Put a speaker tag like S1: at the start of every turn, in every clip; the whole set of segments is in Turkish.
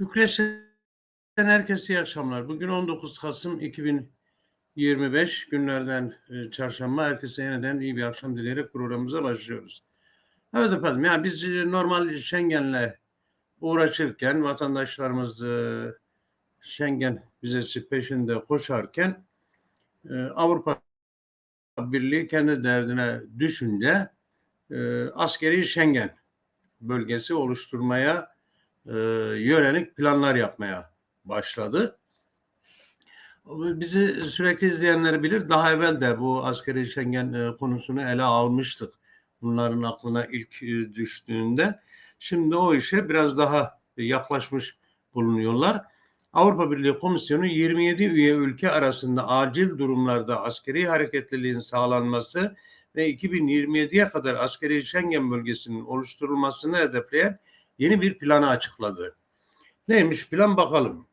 S1: Bükreş'ten herkese iyi akşamlar. Bugün 19 Kasım 2025 günlerden e, çarşamba. Herkese yeniden iyi bir akşam dileyerek programımıza başlıyoruz. Evet efendim yani biz e, normal Schengen'le uğraşırken vatandaşlarımız e, Schengen vizesi peşinde koşarken e, Avrupa Birliği kendi derdine düşünce e, askeri Schengen bölgesi oluşturmaya e, yönelik planlar yapmaya başladı. Bizi sürekli izleyenler bilir. Daha evvel de bu askeri Schengen e, konusunu ele almıştık. Bunların aklına ilk e, düştüğünde. Şimdi o işe biraz daha yaklaşmış bulunuyorlar. Avrupa Birliği Komisyonu 27 üye ülke arasında acil durumlarda askeri hareketliliğin sağlanması ve 2027'ye kadar askeri Schengen bölgesinin oluşturulmasını hedefleyen yeni bir planı açıkladı. Neymiş plan bakalım.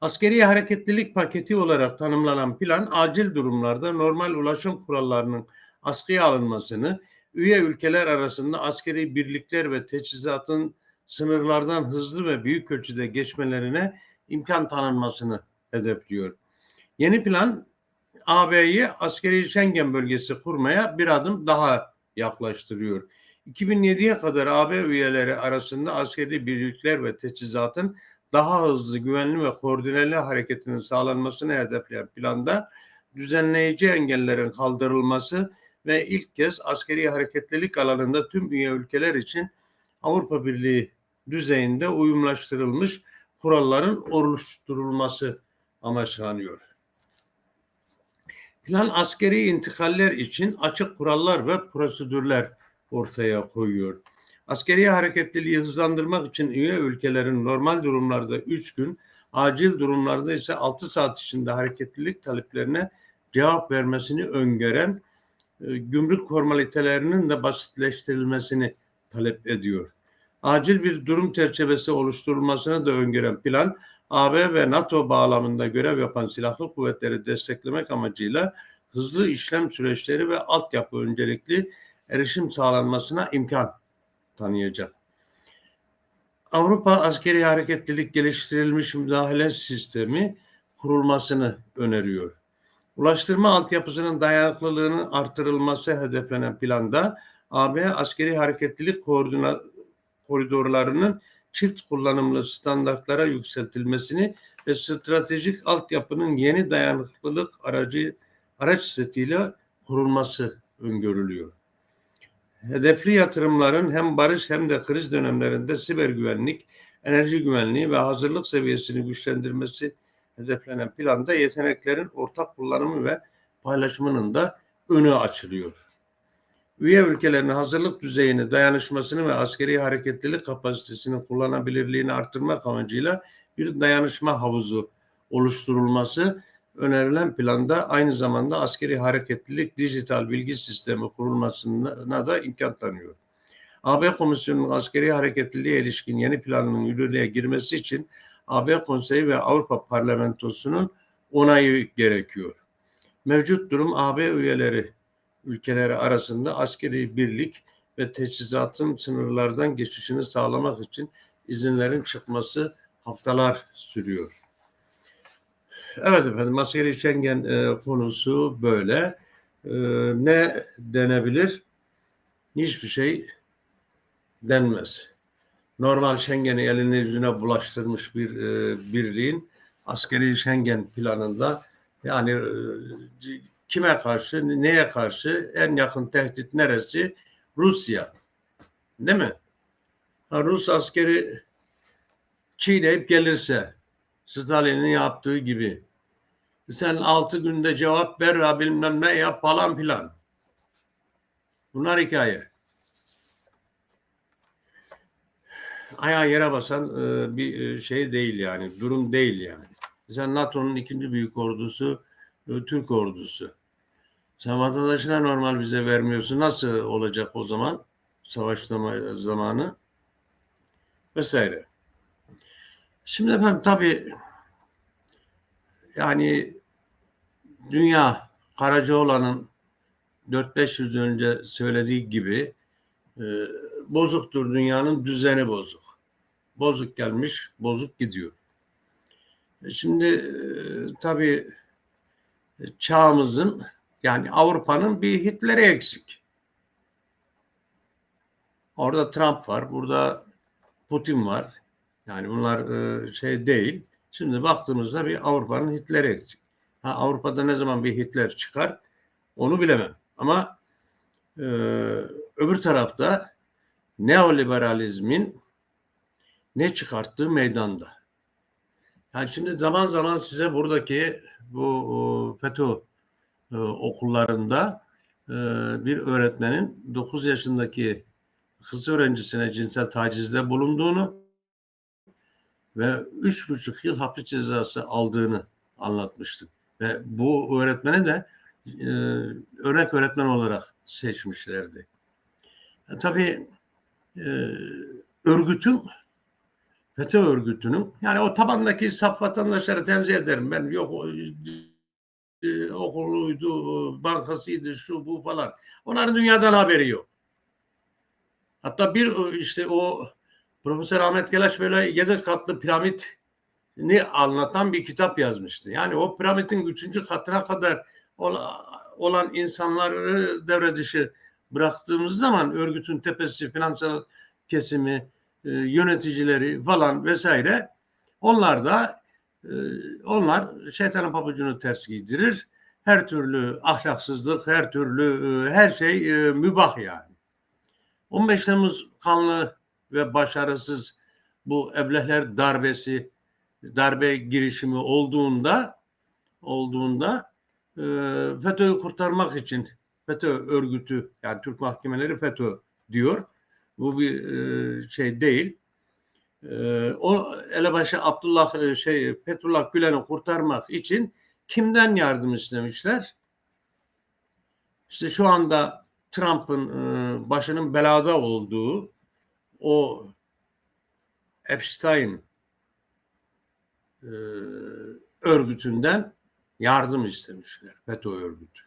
S1: Askeri hareketlilik paketi olarak tanımlanan plan acil durumlarda normal ulaşım kurallarının askıya alınmasını, üye ülkeler arasında askeri birlikler ve teçhizatın sınırlardan hızlı ve büyük ölçüde geçmelerine imkan tanınmasını hedefliyor. Yeni plan AB'yi askeri Schengen bölgesi kurmaya bir adım daha yaklaştırıyor. 2007'ye kadar AB üyeleri arasında askeri birlikler ve teçhizatın daha hızlı, güvenli ve koordineli hareketinin sağlanmasını hedefleyen planda düzenleyici engellerin kaldırılması ve ilk kez askeri hareketlilik alanında tüm üye ülkeler için Avrupa Birliği düzeyinde uyumlaştırılmış kuralların oluşturulması amaçlanıyor. Plan askeri intikaller için açık kurallar ve prosedürler ortaya koyuyor. Askeri hareketliliği hızlandırmak için üye ülkelerin normal durumlarda 3 gün, acil durumlarda ise 6 saat içinde hareketlilik taleplerine cevap vermesini öngören e, gümrük formalitelerinin de basitleştirilmesini talep ediyor. Acil bir durum çerçevesi oluşturulmasını da öngören plan, AB ve NATO bağlamında görev yapan silahlı kuvvetleri desteklemek amacıyla hızlı işlem süreçleri ve altyapı öncelikli erişim sağlanmasına imkan tanıyacak. Avrupa Askeri Hareketlilik Geliştirilmiş Müdahale Sistemi kurulmasını öneriyor. Ulaştırma altyapısının dayanıklılığının artırılması hedeflenen planda AB askeri hareketlilik koordina koridorlarının çift kullanımlı standartlara yükseltilmesini ve stratejik altyapının yeni dayanıklılık aracı araç setiyle kurulması öngörülüyor. Hedefli yatırımların hem barış hem de kriz dönemlerinde siber güvenlik, enerji güvenliği ve hazırlık seviyesini güçlendirmesi hedeflenen planda yeteneklerin ortak kullanımı ve paylaşımının da önü açılıyor. Üye ülkelerin hazırlık düzeyini, dayanışmasını ve askeri hareketlilik kapasitesini kullanabilirliğini arttırmak amacıyla bir dayanışma havuzu oluşturulması önerilen planda aynı zamanda askeri hareketlilik dijital bilgi sistemi kurulmasına da imkan tanıyor. AB Komisyonu'nun askeri hareketliliğe ilişkin yeni planının yürürlüğe girmesi için AB Konseyi ve Avrupa Parlamentosu'nun onayı gerekiyor. Mevcut durum AB üyeleri ülkeleri arasında askeri birlik ve teçhizatın sınırlardan geçişini sağlamak için izinlerin çıkması haftalar sürüyor. Evet efendim askeri Schengen e, konusu böyle. E, ne denebilir? Hiçbir şey denmez. Normal Schengen'i eline yüzüne bulaştırmış bir e, birliğin askeri Schengen planında yani e, kime karşı, neye karşı en yakın tehdit neresi? Rusya. Değil mi? Ha, Rus askeri çiğneyip gelirse Stalin'in yaptığı gibi sen altı günde cevap ver ya bilmem ne yap falan filan. Bunlar hikaye. Ayağa yere basan e, bir şey değil yani. Durum değil yani. Sen NATO'nun ikinci büyük ordusu e, Türk ordusu. Sen vatandaşına normal vize vermiyorsun. Nasıl olacak o zaman? Savaşlama zamanı vesaire. Şimdi efendim tabii yani dünya Karacaoğlan'ın 4-500 önce söylediği gibi e, bozuktur dünyanın düzeni bozuk. bozuk gelmiş, bozuk gidiyor. E Şimdi e, tabii e, çağımızın yani Avrupa'nın bir Hitler'i eksik. Orada Trump var, burada Putin var. Yani bunlar e, şey değil. Şimdi baktığımızda bir Avrupa'nın Hitler'i eksik. Ha, Avrupa'da ne zaman bir Hitler çıkar onu bilemem. Ama e, öbür tarafta neoliberalizmin ne çıkarttığı meydanda. Yani şimdi zaman zaman size buradaki bu FETÖ e, okullarında e, bir öğretmenin 9 yaşındaki kız öğrencisine cinsel tacizde bulunduğunu ve üç buçuk yıl hapis cezası aldığını anlatmıştık. Ve bu öğretmeni de e, örnek öğretmen olarak seçmişlerdi. E, tabii e, örgütün FETÖ örgütünün yani o tabandaki saf vatandaşları tenzih ederim. Ben yok e, okuluydu, bankasıydı, şu bu falan. Onların dünyadan haberi yok. Hatta bir işte o Profesör Ahmet Gelaş böyle yedi katlı piramidini anlatan bir kitap yazmıştı. Yani o piramidin üçüncü katına kadar olan insanları devre dışı bıraktığımız zaman örgütün tepesi, finansal kesimi, e, yöneticileri falan vesaire onlar da e, onlar şeytanın pabucunu ters giydirir. Her türlü ahlaksızlık, her türlü e, her şey mübah yani. 15 Temmuz kanlı ve başarısız bu eblehler darbesi, darbe girişimi olduğunda olduğunda e, FETÖ'yü kurtarmak için FETÖ örgütü yani Türk mahkemeleri FETÖ diyor. Bu bir e, şey değil. E, o elebaşı Abdullah e, şey Fethullah Gülen'i kurtarmak için kimden yardım istemişler? İşte şu anda Trump'ın başının belada olduğu o Epstein e, örgütünden yardım istemişler. FETÖ örgütü.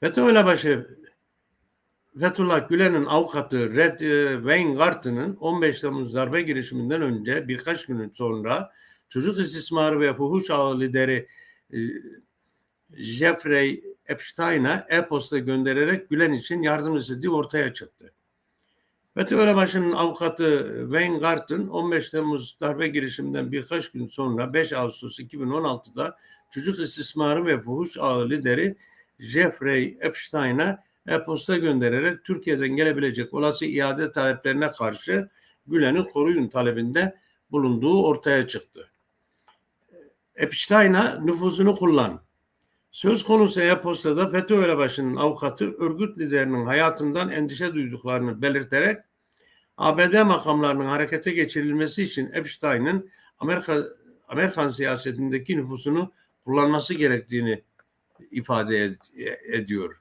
S1: FETÖ elebaşı Fethullah Gülen'in avukatı Red e, Weingarten'ın 15 Temmuz darbe girişiminden önce birkaç gün sonra çocuk istismarı ve fuhuş ağı lideri e, Jeffrey Epstein'a e-posta göndererek Gülen için yardım istediği ortaya çıktı. FETÖ Elebaşı'nın avukatı Weingarten 15 Temmuz darbe girişiminden birkaç gün sonra 5 Ağustos 2016'da çocuk istismarı ve fuhuş ağı lideri Jeffrey Epstein'a e-posta göndererek Türkiye'den gelebilecek olası iade taleplerine karşı Gülen'i koruyun talebinde bulunduğu ortaya çıktı. Epstein'a nüfuzunu kullan. Söz konusu e-postada FETÖ elebaşının avukatı örgüt liderinin hayatından endişe duyduklarını belirterek ABD makamlarının harekete geçirilmesi için Epstein'in Amerika Amerikan siyasetindeki nüfusunu kullanması gerektiğini ifade ed- ediyor.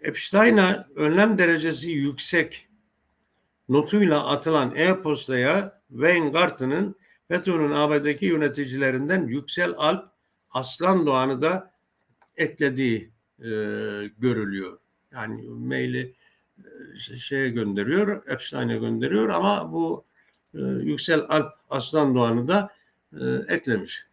S1: Epstein'a önlem derecesi yüksek notuyla atılan e-postaya Weingarten'ın FETÖ'nün ABD'deki yöneticilerinden Yüksel Alp Aslan Doğan'ı da eklediği e, görülüyor. Yani maili e, şeye gönderiyor, Epstein'e gönderiyor ama bu e, Yüksel Alp Aslan Doğan'ı da e, eklemiş.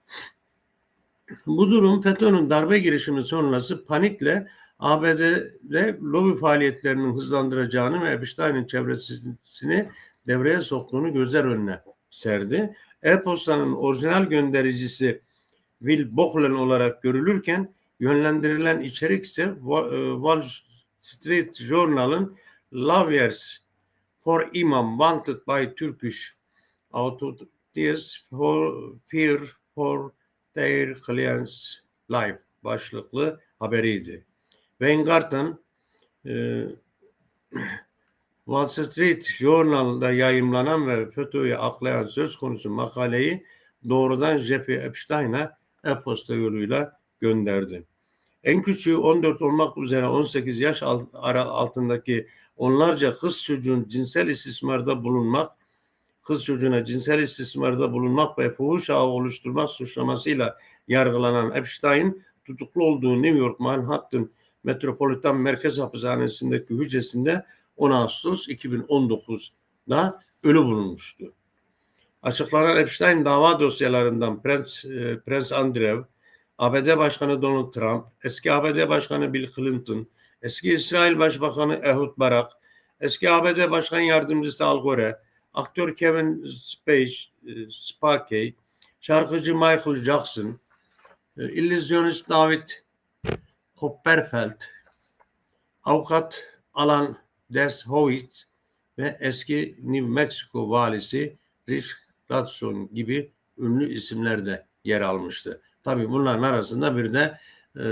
S1: Bu durum FETÖ'nün darbe girişimi sonrası panikle ABD'de lobi faaliyetlerinin hızlandıracağını ve Epstein'in çevresini devreye soktuğunu gözler önüne serdi. E-postanın orijinal göndericisi Will Bochlen olarak görülürken yönlendirilen içerik ise e, Wall Street Journal'ın Lawyers for Imam Wanted by Turkish Authorities for Fear for Their Clients Life başlıklı haberiydi. Weingarten e, Wall Street Journal'da yayımlanan ve FETÖ'yü aklayan söz konusu makaleyi doğrudan Jeffrey Epstein'a e-posta yoluyla gönderdi. En küçüğü 14 olmak üzere 18 yaş altındaki onlarca kız çocuğun cinsel istismarda bulunmak, kız çocuğuna cinsel istismarda bulunmak ve fuhuş ağı oluşturmak suçlamasıyla yargılanan Epstein tutuklu olduğu New York Manhattan Metropolitan Merkez Hapishanesi'ndeki hücresinde 10 Ağustos 2019 da ölü bulunmuştu. Açıklanan Epstein dava dosyalarından Prens, e, Prens Andrew, ABD Başkanı Donald Trump, eski ABD Başkanı Bill Clinton, eski İsrail Başbakanı Ehud Barak, eski ABD Başkan Yardımcısı Al Gore, aktör Kevin Spacey, e, Spacey, şarkıcı Michael Jackson, e, illüzyonist David Copperfield, avukat Alan Dershowitz ve eski New Mexico valisi Rich Hudson gibi ünlü isimler de yer almıştı. Tabii bunların arasında bir de e,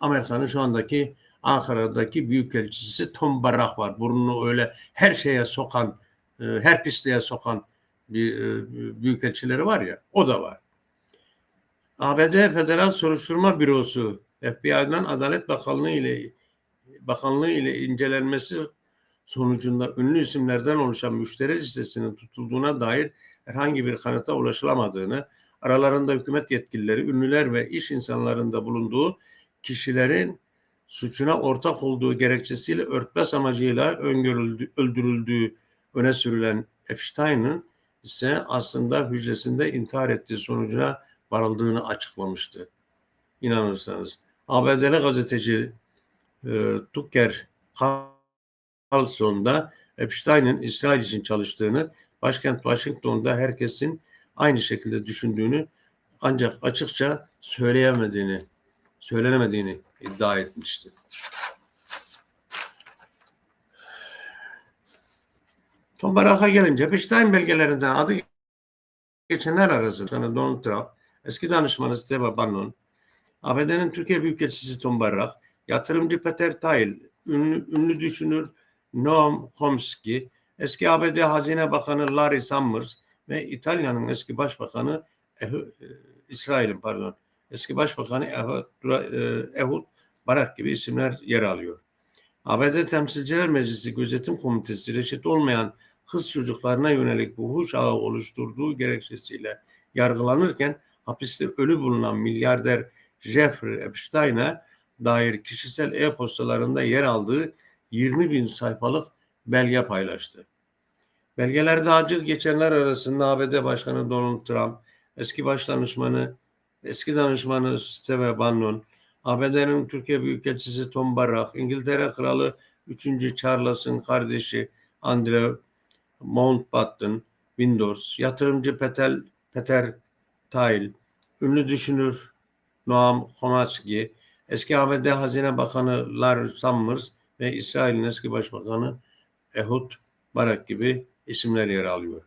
S1: Amerika'nın şu andaki Ankara'daki büyükelçisi Tom Barak var. Burnunu öyle her şeye sokan, e, her pisliğe sokan bir e, büyükelçileri var ya, o da var. ABD Federal Soruşturma Bürosu FBI'dan Adalet Bakanlığı ile Bakanlığı ile incelenmesi sonucunda ünlü isimlerden oluşan müşteri listesinin tutulduğuna dair herhangi bir kanıta ulaşılamadığını, aralarında hükümet yetkilileri, ünlüler ve iş insanlarında bulunduğu kişilerin suçuna ortak olduğu gerekçesiyle örtbas amacıyla öngörüldü, öldürüldüğü öne sürülen Epstein'ın ise aslında hücresinde intihar ettiği sonucuna varıldığını açıklamıştı. İnanırsanız. ABD'li gazeteci e, Tucker Carlson'da Epstein'in İsrail için çalıştığını, başkent Washington'da herkesin aynı şekilde düşündüğünü ancak açıkça söyleyemediğini, söylenemediğini iddia etmişti. Tom Barak'a gelince Epstein belgelerinden adı geçenler arasında Donald Trump, eski danışmanı Steve Bannon, ABD'nin Türkiye Büyükelçisi Tom Barak, yatırımcı Peter Thiel, ünlü, ünlü düşünür Noam Chomsky, eski ABD Hazine Bakanı Larry Summers ve İtalya'nın eski Başbakanı Ehud, İsrail'in pardon eski Başbakanı Ehud, Ehud Barak gibi isimler yer alıyor. ABD Temsilciler Meclisi Gözetim Komitesi reşit olmayan kız çocuklarına yönelik fuhuş ağı oluşturduğu gerekçesiyle yargılanırken hapiste ölü bulunan milyarder Jeffrey Epstein'e dair kişisel e-postalarında yer aldığı 20 bin sayfalık belge paylaştı. Belgelerde acil geçenler arasında ABD Başkanı Donald Trump, eski başdanışmanı, eski danışmanı Steve Bannon, ABD'nin Türkiye Büyükelçisi Tom Barak, İngiltere Kralı 3. Charles'ın kardeşi Andrew Mountbatten, Windows, yatırımcı Peter, Peter Thiel, ünlü düşünür Noam Chomsky, eski ABD Hazine Bakanı Larry Summers ve İsrail'in eski Başbakanı Ehud Barak gibi isimler yer alıyor.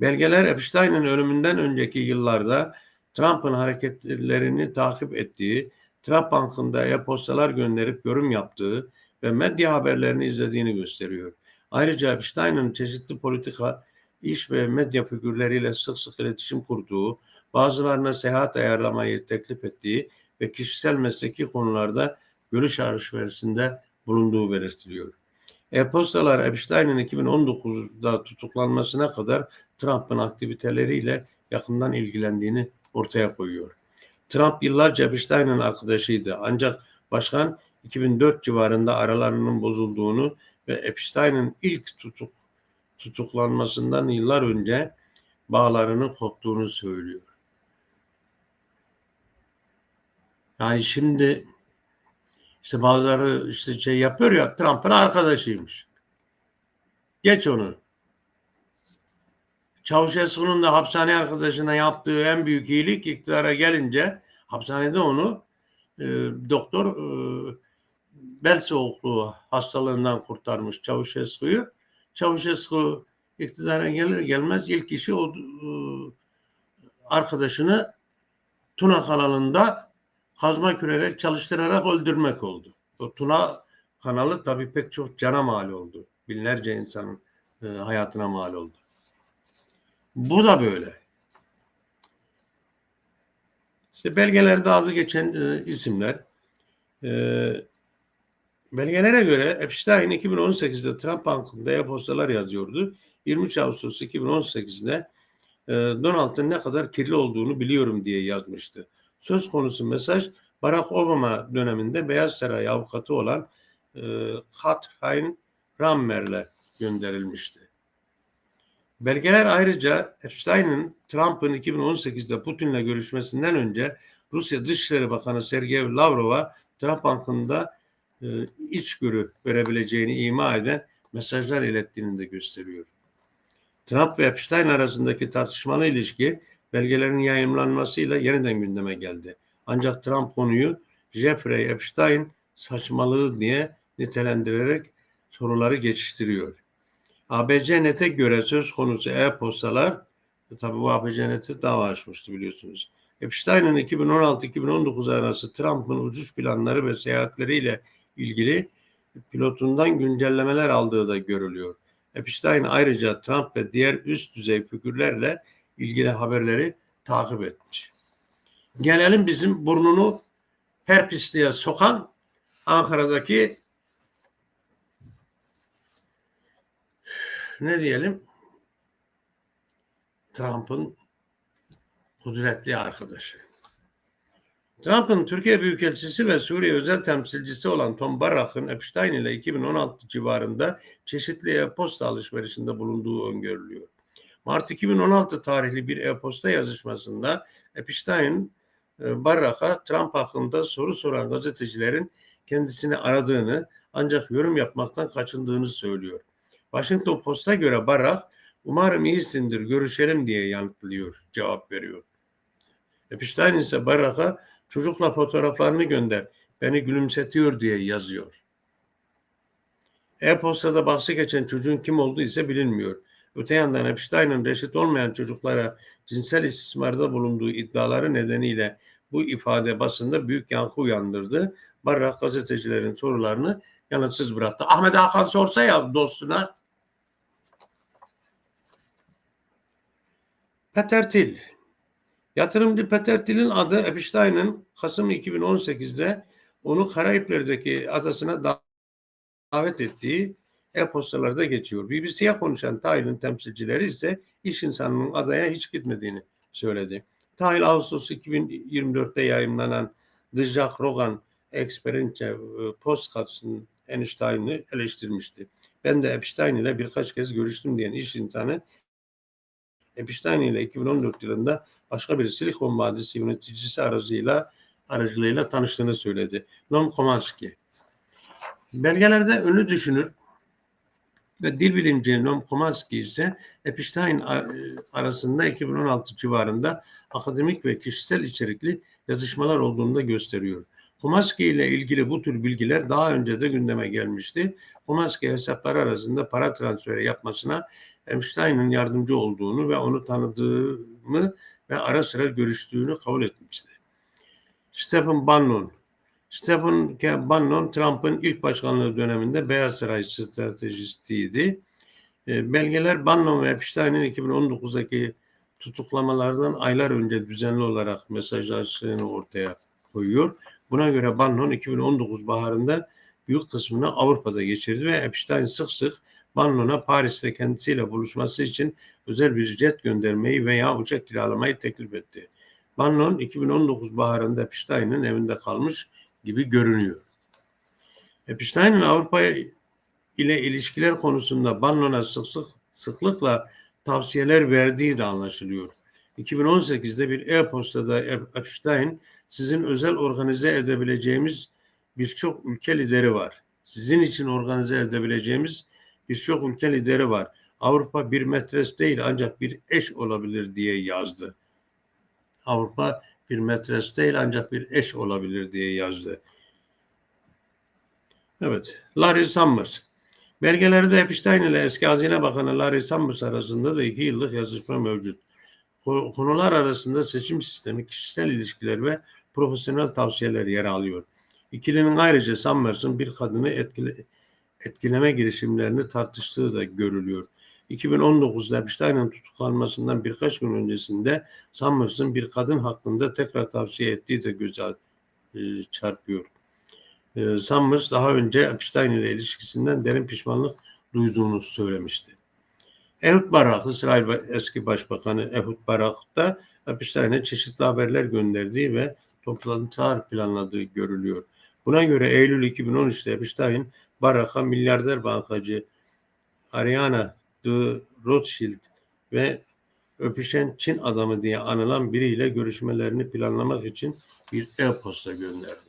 S1: Belgeler Epstein'in ölümünden önceki yıllarda Trump'ın hareketlerini takip ettiği, Trump Bankı'nda e-postalar gönderip yorum yaptığı ve medya haberlerini izlediğini gösteriyor. Ayrıca Epstein'in çeşitli politika, iş ve medya figürleriyle sık sık iletişim kurduğu, bazılarına seyahat ayarlamayı teklif ettiği ve kişisel mesleki konularda görüş alışverişinde bulunduğu belirtiliyor. E-postalar Epstein'in 2019'da tutuklanmasına kadar Trump'ın aktiviteleriyle yakından ilgilendiğini ortaya koyuyor. Trump yıllarca Epstein'in arkadaşıydı ancak başkan 2004 civarında aralarının bozulduğunu ve Epstein'in ilk tutuk tutuklanmasından yıllar önce bağlarını koptuğunu söylüyor. Yani şimdi işte bazıları işte şey yapıyor ya Trump'ın arkadaşıymış. Geç onu. Çavuşescu'nun da hapishane arkadaşına yaptığı en büyük iyilik iktidara gelince hapishanede onu e, doktor e, bel hastalığından kurtarmış Çavuşescu'yu. Çavuşescu iktidara gelir gelmez ilk işi o e, arkadaşını Tuna kanalında kazma küreyle çalıştırarak öldürmek oldu. O Tuna kanalı tabii pek çok cana mal oldu. Binlerce insanın e, hayatına mal oldu. Bu da böyle. İşte belgelerde adı geçen e, isimler. E, belgelere göre Epstein 2018'de Trump hakkında e-postalar yazıyordu. 23 Ağustos 2018'de e, Donald'ın ne kadar kirli olduğunu biliyorum diye yazmıştı. Söz konusu mesaj Barack Obama döneminde Beyaz Saray avukatı olan e, Kathryn Rammer'le gönderilmişti. Belgeler ayrıca Epstein'in Trump'ın 2018'de Putin'le görüşmesinden önce Rusya Dışişleri Bakanı Sergey Lavrov'a Trump hakkında e, içgörü verebileceğini ima eden mesajlar ilettiğini de gösteriyor. Trump ve Epstein arasındaki tartışmalı ilişki belgelerin yayınlanmasıyla yeniden gündeme geldi. Ancak Trump konuyu Jeffrey Epstein saçmalığı diye nitelendirerek soruları geçiştiriyor. ABC Net'e göre söz konusu e-postalar, tabii bu ABC Net'e dava açmıştı biliyorsunuz. Epstein'in 2016-2019 arası Trump'ın uçuş planları ve seyahatleriyle ilgili pilotundan güncellemeler aldığı da görülüyor. Epstein ayrıca Trump ve diğer üst düzey figürlerle ilgili haberleri takip etmiş. Gelelim bizim burnunu her pisliğe sokan Ankara'daki ne diyelim Trump'ın kudretli arkadaşı. Trump'ın Türkiye Büyükelçisi ve Suriye özel temsilcisi olan Tom Barak'ın Epstein ile 2016 civarında çeşitli e-posta alışverişinde bulunduğu öngörülüyor. Mart 2016 tarihli bir e-posta yazışmasında Epstein e, Barak'a Trump hakkında soru soran gazetecilerin kendisini aradığını ancak yorum yapmaktan kaçındığını söylüyor. Washington Post'a göre Barak umarım iyisindir görüşelim diye yanıtlıyor, cevap veriyor. Epstein ise Barak'a çocukla fotoğraflarını gönder, beni gülümsetiyor diye yazıyor. E-postada bahsi geçen çocuğun kim olduğu ise bilinmiyor. Öte yandan Epstein'in reşit olmayan çocuklara cinsel istismarda bulunduğu iddiaları nedeniyle bu ifade basında büyük yankı uyandırdı. Barrak gazetecilerin sorularını yanıtsız bıraktı. Ahmet Hakan sorsa ya dostuna. Peter Thiel. Yatırımcı Peter Thiel'in adı Epstein'in Kasım 2018'de onu Karayipler'deki adasına davet ettiği e-postalarda geçiyor. BBC'ye konuşan Tahil'in temsilcileri ise iş insanının adaya hiç gitmediğini söyledi. Tahil Ağustos 2024'te yayınlanan The Jack Rogan Experience Postcards'ın Einstein'ı eleştirmişti. Ben de Epstein ile birkaç kez görüştüm diyen iş insanı Epstein ile 2014 yılında başka bir Silikon Vadisi yöneticisi aracıyla aracılığıyla tanıştığını söyledi. Noam Chomsky. Belgelerde ünlü düşünür ve dil bilimci Noam Chomsky ise Epstein arasında 2016 civarında akademik ve kişisel içerikli yazışmalar olduğunu da gösteriyor. Chomsky ile ilgili bu tür bilgiler daha önce de gündeme gelmişti. Chomsky hesapları arasında para transferi yapmasına Epstein'in yardımcı olduğunu ve onu tanıdığını ve ara sıra görüştüğünü kabul etmişti. Stephen Bannon Stephen Bannon Trump'ın ilk başkanlığı döneminde Beyaz Saray stratejistiydi. E, belgeler Bannon ve Epstein'in 2019'daki tutuklamalardan aylar önce düzenli olarak mesajlaştığını ortaya koyuyor. Buna göre Bannon 2019 baharında büyük kısmını Avrupa'da geçirdi ve Epstein sık sık Bannon'a Paris'te kendisiyle buluşması için özel bir jet göndermeyi veya uçak kiralamayı teklif etti. Bannon 2019 baharında Epstein'in evinde kalmış gibi görünüyor. Epstein'in Avrupa ile ilişkiler konusunda Bannon'a sık sık sıklıkla tavsiyeler verdiği de anlaşılıyor. 2018'de bir e-postada Epstein sizin özel organize edebileceğimiz birçok ülke lideri var. Sizin için organize edebileceğimiz birçok ülke lideri var. Avrupa bir metres değil ancak bir eş olabilir diye yazdı. Avrupa bir metres değil ancak bir eş olabilir diye yazdı. Evet, Larry Summers. Belgelerde Epstein ile eski Hazine Bakanı Larry Summers arasında da iki yıllık yazışma mevcut. Konular arasında seçim sistemi, kişisel ilişkiler ve profesyonel tavsiyeler yer alıyor. İkilinin ayrıca Summers'ın bir kadını etkile, etkileme girişimlerini tartıştığı da görülüyor. 2019'da Epstein'in tutuklanmasından birkaç gün öncesinde Summers'ın bir kadın hakkında tekrar tavsiye ettiği de göze e, çarpıyor. E, Summers daha önce Epstein ile ilişkisinden derin pişmanlık duyduğunu söylemişti. Ehud Barak, İsrail eski başbakanı Ehud Barak da Epstein'e çeşitli haberler gönderdiği ve toplantılar planladığı görülüyor. Buna göre Eylül 2013'te Epstein Barak'a milyarder bankacı Ariana de Rothschild ve öpüşen Çin adamı diye anılan biriyle görüşmelerini planlamak için bir e-posta gönderdi.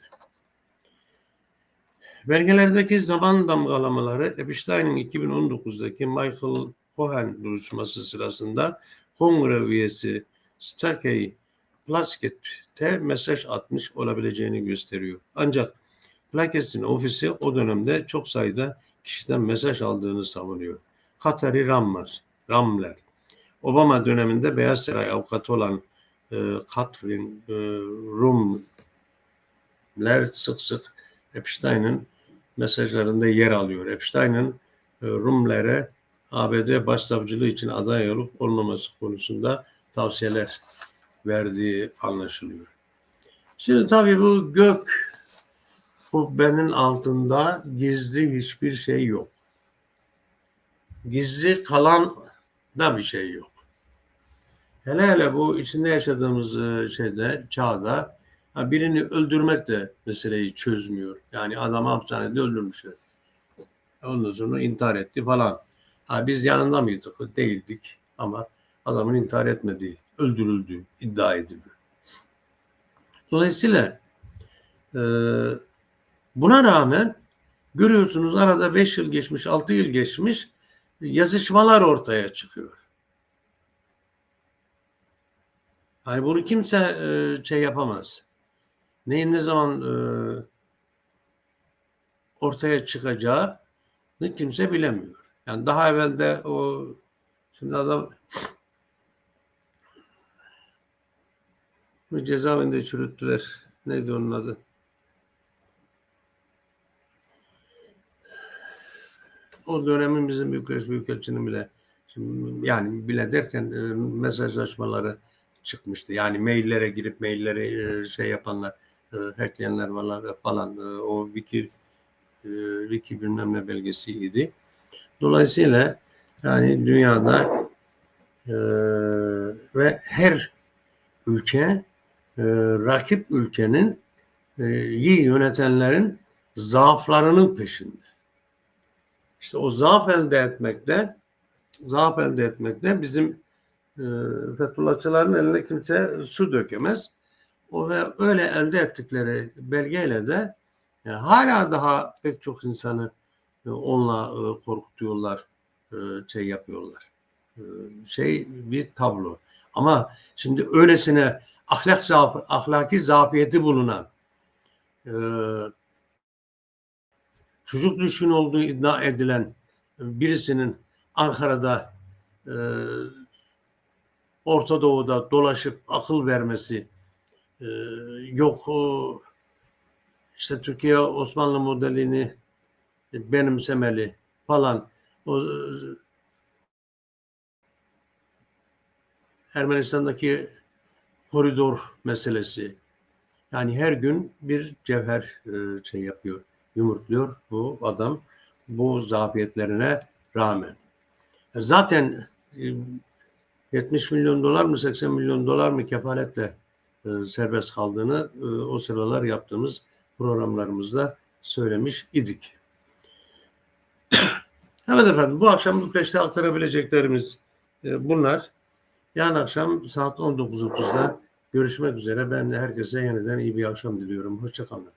S1: Belgelerdeki zaman damgalamaları Epstein'in 2019'daki Michael Cohen duruşması sırasında kongre üyesi Starkey Plaskett'e mesaj atmış olabileceğini gösteriyor. Ancak Plasket'in ofisi o dönemde çok sayıda kişiden mesaj aldığını savunuyor. Katari Rammer, Ramler, Obama döneminde Beyaz Saray avukatı olan e, Catherine e, Rumler sık sık Epstein'in mesajlarında yer alıyor. Epstein'in e, Rumlere ABD başsavcılığı için aday olup olmaması konusunda tavsiyeler verdiği anlaşılıyor. Şimdi tabii bu gök kubbenin altında gizli hiçbir şey yok. Gizli kalan da bir şey yok. Hele hele bu içinde yaşadığımız e, şeyde, çağda birini öldürmek de meseleyi çözmüyor. Yani adamı hapishanede öldürmüşler. Ondan sonra intihar etti falan. Ha, biz yanında mıydık? Değildik. Ama adamın intihar etmediği, öldürüldüğü iddia ediliyor. Dolayısıyla e, buna rağmen görüyorsunuz arada 5 yıl geçmiş, 6 yıl geçmiş yazışmalar ortaya çıkıyor. Hani bunu kimse e, şey yapamaz. Neyin ne zaman e, ortaya çıkacağı kimse bilemiyor. Yani daha evvel de o şimdi adam cezaevinde çürüttüler. Neydi onun adı? O dönemin bizim Bükreş Büyükelçinin bile yani bile derken e, mesajlaşmaları çıkmıştı. Yani maillere girip mailleri e, şey yapanlar, e, hackleyenler falan e, o wiki e, wiki bilmem ne belgesiydi. Dolayısıyla yani dünyada e, ve her ülke e, rakip ülkenin e, iyi yönetenlerin zaaflarının peşinde. İşte o zaaf elde etmekte zaaf elde etmekte bizim e, Fethullahçıların eline kimse su dökemez. O ve öyle elde ettikleri belgeyle de e, hala daha pek çok insanı e, onunla e, korkutuyorlar, e, şey yapıyorlar. E, şey bir tablo. Ama şimdi öylesine ahlak zaaf, ahlaki zafiyeti bulunan e, çocuk düşkün olduğu iddia edilen birisinin Ankara'da e, Orta Doğu'da dolaşıp akıl vermesi e, yok o, işte Türkiye Osmanlı modelini benimsemeli falan o Ermenistan'daki koridor meselesi. Yani her gün bir cevher e, şey yapıyor yumurtluyor bu adam bu zafiyetlerine rağmen. Zaten e, 70 milyon dolar mı 80 milyon dolar mı kefaletle e, serbest kaldığını e, o sıralar yaptığımız programlarımızda söylemiş idik. evet efendim bu akşam Bükreş'te aktarabileceklerimiz e, bunlar. Yarın akşam saat 19.30'da görüşmek üzere. Ben de herkese yeniden iyi bir akşam diliyorum. Hoşçakalın.